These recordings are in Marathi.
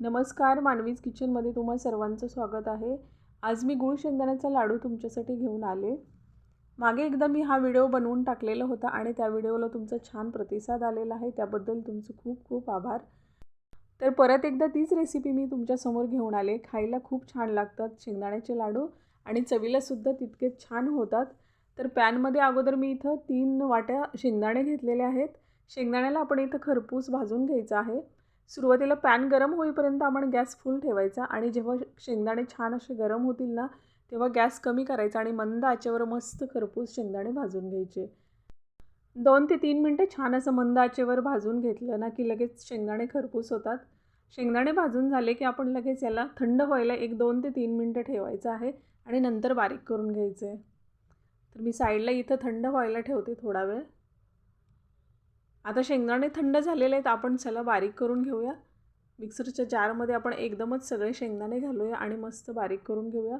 नमस्कार मानवीज किचनमध्ये तुम्हा सर्वांचं स्वागत आहे. आज मी गुळ शेंगदाण्याचा लाडू तुमच्यासाठी घेऊन आले. मागे एकदा मी हा व्हिडिओ बनवून टाकलेला होता आणि त्या व्हिडिओला तुमचा छान प्रतिसाद आलेला आहे त्याबद्दल तुमचं खूप खूप आभार. तर परत एकदा तीच रेसिपी मी तुमच्यासमोर घेऊन आले. खायला खूप छान लागतात शेंगदाण्याचे लाडू आणि चवीलासुद्धा तितकेच छान होतात. तर पॅनमध्ये अगोदर मी इथं तीन वाट्या शेंगदाणे घेतलेले आहेत. शेंगदाण्याला आपण इथं खरपूस भाजून घ्यायचं आहे. सुरुवातीला पॅन गरम होईपर्यंत आपण गॅस फुल ठेवायचा आणि जेव्हा शेंगदाणे छान असे गरम होतील ना तेव्हा गॅस कमी करायचा आणि मंद आचेवर मस्त खरपूस शेंगदाणे भाजून घ्यायचे. दोन ते तीन मिनटं छान असं मंद आचेवर भाजून घेतलं ना की लगेच शेंगदाणे खरपूस होतात. शेंगदाणे भाजून झाले की आपण लगेच याला थंड व्हायला एक दोन ते तीन मिनटं ठेवायचं आहे आणि नंतर बारीक करून घ्यायचं. आहे तर मी साईडला इथं थंड व्हायला ठेवते थोडा वेळ. आता शेंगदाणे थंड झालेले आहेत आपण चला बारीक करून घेऊया. मिक्सरच्या जारमध्ये आपण एकदमच सगळे शेंगदाणे घालूया आणि मस्त बारीक करून घेऊया.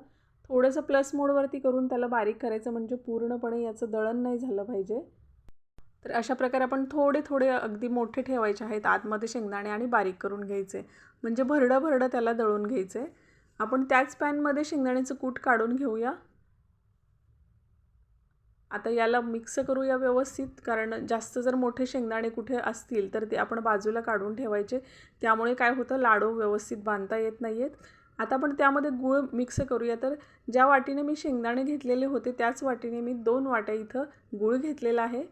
थोडंसं प्लस मोडवरती करून त्याला बारीक करायचं म्हणजे पूर्णपणे याचं दळण नाही झालं पाहिजे. तर अशा प्रकारे आपण थोडे थोडे अगदी मोठे ठेवायचे आहेत आतमध्ये शेंगदाणे आणि बारीक करून घ्यायचे. म्हणजे भरडं भरडं त्याला दळून घ्यायचे. आपण त्याच पॅनमध्ये शेंगदाण्याचं कूट काढून घेऊया. आता याला मिक्स करूया व्यवस्थित कारण जास्त जर मोठे शेंगदाणे कुठे असतील तर ते आपण बाजूला काढून ठेवायचे. त्यामुळे काय होतं लाडू व्यवस्थित बांधता येत नाही आहेत आता आपण त्यामध्ये गूळ मिक्स करूया. तर ज्या वाटीने मी शेंगदाणे घेतलेले होते त्याच वाटीने मी दोन वाट्या इथं गूळ घेतलेला आहे.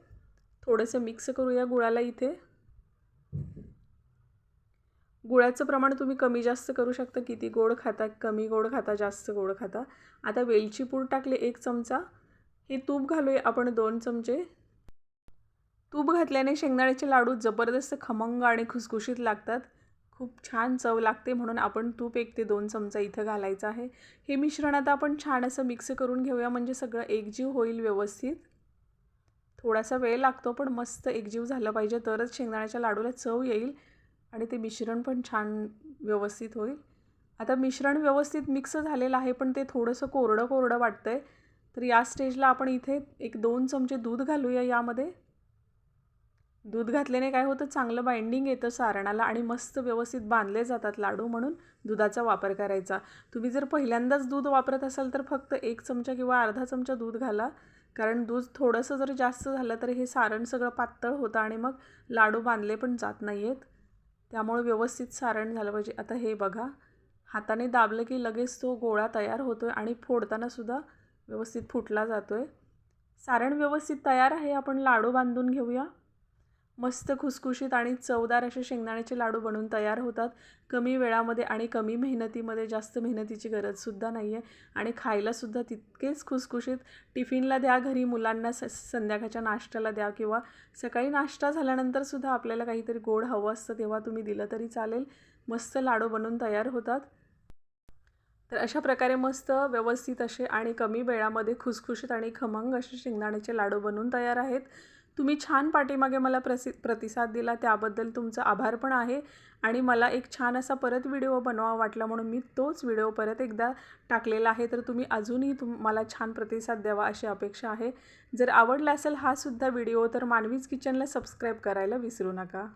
थोडंसं मिक्स करूया गुळाला इथे. गुळाचं प्रमाण तुम्ही कमी जास्त करू शकता. किती गोड खाता कमी गोड खाता जास्त गोड खाता. आता वेलची पूड टाकले एक चमचा. हे तूप घालूया आपण दोन चमचे. तूप घातल्याने शेंगदाण्याचे लाडू जबरदस्त खमंग आणि खुसखुशीत लागतात. खूप छान चव लागते म्हणून आपण तूप एक ते दोन चमचा इथं घालायचं आहे. हे मिश्रण आता आपण छान असं मिक्स करून घेऊया म्हणजे सगळं एकजीव होईल व्यवस्थित. थोडासा वेळ लागतो पण मस्त एकजीव झालं पाहिजे तरच शेंगदाण्याच्या लाडूला चव येईल आणि ते मिश्रण पण छान व्यवस्थित होईल. आता मिश्रण व्यवस्थित मिक्स झालेलं आहे पण ते थोडंसं कोरडं कोरडं वाटतं आहे तर या स्टेजला आपण इथे एक दोन चमचे दूध घालूया यामध्ये. दूध घातल्याने काय होतं? चांगलं बाइंडिंग येतं सारणाला आणि मस्त व्यवस्थित बांधले जातात लाडू म्हणून दुधाचा वापर करायचा. तुम्ही जर पहिल्यांदाच दूध वापरत असाल तर फक्त एक चमचा किंवा अर्धा चमचा दूध घाला. कारण दूध थोडंसं जर जास्त झालं तर हे सारण सगळं पातळ होतं आणि मग लाडू बांधले पण जात नाही आहेत त्यामुळे व्यवस्थित सारण झालं पाहिजे. आता हे बघा हाताने दाबलं की लगेच तो गोळा तयार होतो आहे आणि फोडतानासुद्धा व्यवस्थित फुटला जातो आहे सारण व्यवस्थित तयार आहे. आपण लाडू बांधून घेऊया. मस्त खुसखुशीत आणि चवदार असे शेंगदाण्याचे लाडू बनवून तयार होतात. कमी वेळामध्ये आणि कमी मेहनतीमध्ये जास्त मेहनतीची गरजसुद्धा नाही आहे आणि खायलासुद्धा तितकेच खुसखुशीत. टिफिनला द्या घरी मुलांना स संध्याकाळच्या नाश्त्याला द्या किंवा सकाळी नाश्ता झाल्यानंतरसुद्धा आपल्याला काहीतरी गोड हवं असतं तेव्हा तुम्ही दिलं तरी चालेल. मस्त लाडू बनवून तयार होतात. तर अशा प्रकारे मस्त व्यवस्थित असे आणि कमी वेळामध्ये खुसखुशीत आणि खमंग असे शेंगदाण्याचे लाडू बनवून तयार आहेत. तुम्ही छान पाठीमागे मला प्रसि प्रतिसाद दिला त्याबद्दल तुमचा आभार पण आहे. आणि मला एक छान असा परत व्हिडिओ बनवा वाटला म्हणून मी तोच व्हिडिओ परत एकदा टाकलेला आहे. तर तुम्ही अजूनही तुम मला छान प्रतिसाद द्यावा अशी अपेक्षा आहे. जर आवडला असेल हा सुद्धा व्हिडिओ तर मानवीज किचनला सबस्क्राईब करायला विसरू नका.